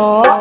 Hare Krishna Hare Krishna